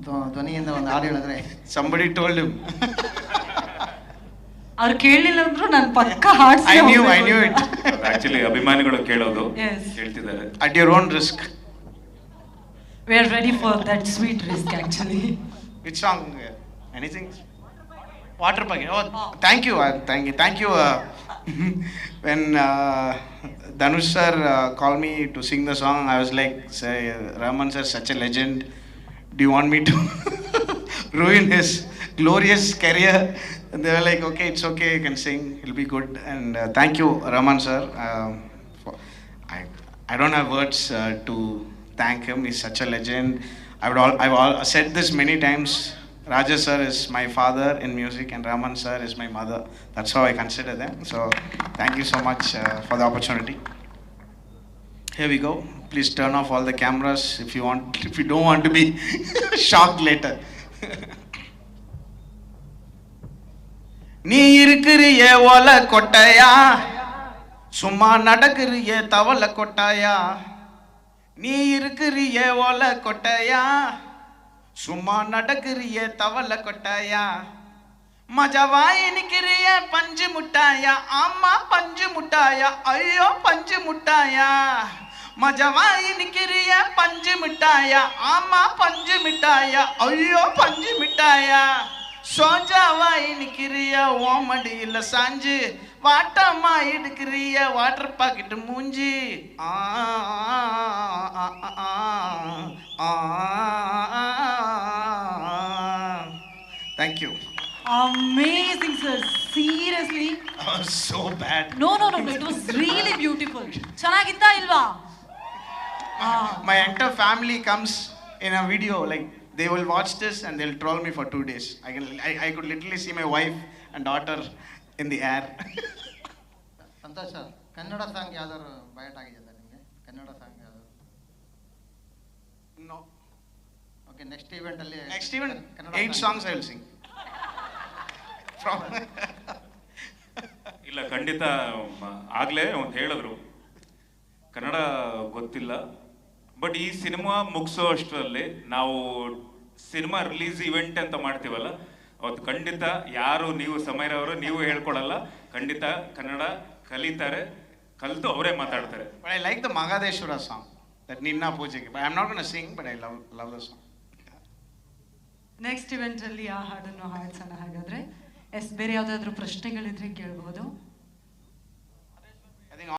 ಧ್ವ- ಧ್ವನಿಯಿಂದ ಒಂದು ಹಾಡು ಹೇಳಿದ್ರೆ ಸಂಬಡಿ ಟೋಲ್ಡ್ ಅವ್ರು ಕೇಳಲಿಲ್ಲ ಅಂದ್ರು ನಾನು ಪಕ್ಕ ಹಾಡ್ I knew I knew it. Actually ಅಭಿಮಾನಿಗಳು ಕೇಳೋದು ಹೇಳ್ತಿದ್ದಾರೆ at your own risk. We are ready for that sweet risk actually Which song anything water Water oh thank you thank you thank you. Thank you. Uh, when uh, Dhanush sir uh, called me to sing the song, I was like, Do you want me to ruin his glorious career? And they were like, okay, it's okay. You can sing. It'll be good. And uh, thank you, Raman sir. Um, for, I, I don't have words uh, to thank him. He's such a legend. I would all, I've all said this many times. Raja sir is my father in music, and Raman sir is my mother. That's how I consider them. So, thank you so much uh, for the opportunity. Here we go. Please turn off all the cameras if you want. If you don't want to be shocked later. நீ இருக்கிறிய ஓல கொட்டையா சும்மா நடக்கிறிய தவள கொட்டாயா நீ இருக்கிறிய ஓல கொட்டையா சும்மா நடக்கிறிய தவள கொட்டாயா மஜவாய் நிக்கிறிய பஞ்சு முட்டாயா? ஆமா பஞ்சு முட்டாயா? ஐயோ பஞ்சு முட்டாயா? மஜவாய் நிக்கிறிய பஞ்சு மிட்டாயா? ஆமா பஞ்சு மிட்டாயா? ஐயோ பஞ்சு மிட்டாயா? சோஜாவாய் நிக்கிறிய ஓமடியில சாஞ்சு வாட்டம்மா எடுக்கிறிய வாட்டர் பாக்கெட் மூஞ்சி. ஆ ஆ, ஆ, Amazing, sir. Seriously. Oh, so bad. No, no, no. It was really beautiful. ಚೆನ್ನಾಗಿತ್ತಾ Ilva. My entire family comes in a video like they will watch this and they'll troll me for two days. I can I, I could literally see my wife and daughter in the air. Santosh sir, Kannada song, ಯಾವ್ದಾದ್ರು ಬಯಟ್ ಆಗಿದೆಯಾ ನಿಮಗೆ Kannada song ಯಾವ್ದಾದ್ರು No. Okay, next event. ಅಲ್ಲಿ next event eight songs I will sing ಇಲ್ಲ ಖಂಡಿತ ಆಗ್ಲೇ ಒಂದು ಹೇಳಿದ್ರು. ಕನ್ನಡ ಗೊತ್ತಿಲ್ಲ. ಬಟ್ ಈ ಸಿನಿಮಾ ಮುಗಿಸೋ ಅಷ್ಟರಲ್ಲಿ ನಾವು ಸಿನಿಮಾ ರಿಲೀಸ್ ಇವೆಂಟ್ ಅಂತ ಮಾಡ್ತೀವಲ್ಲ ಅವತ್ತು ಖಂಡಿತ ಯಾರು ನೀವು ಸಮಯರವರು ನೀವು ಹೇಳ್ಕೊಡಲ್ಲ. ಖಂಡಿತ ಕನ್ನಡ ಕಲಿತಾರೆ ಕಲಿತು ಅವರೇ ಮಾತಾಡ್ತಾರೆ. I like the Mahadeshwara song that ನಿನ್ನ ಪೂಜೆಗೆ I am not gonna sing but I love love the song. Next event ಅಲ್ಲಿ ಆ ಹಾಡನ್ನು ಹಾಡ್ಸೋಣ ಹಾಗಾದ್ರೆ. ಎಸ್ ಬೇರೆ ಯಾವುದಾದ್ರೂ ಪ್ರಶ್ನೆಗಳಿದ್ರೆ ಕೇಳ್ಬೋದು.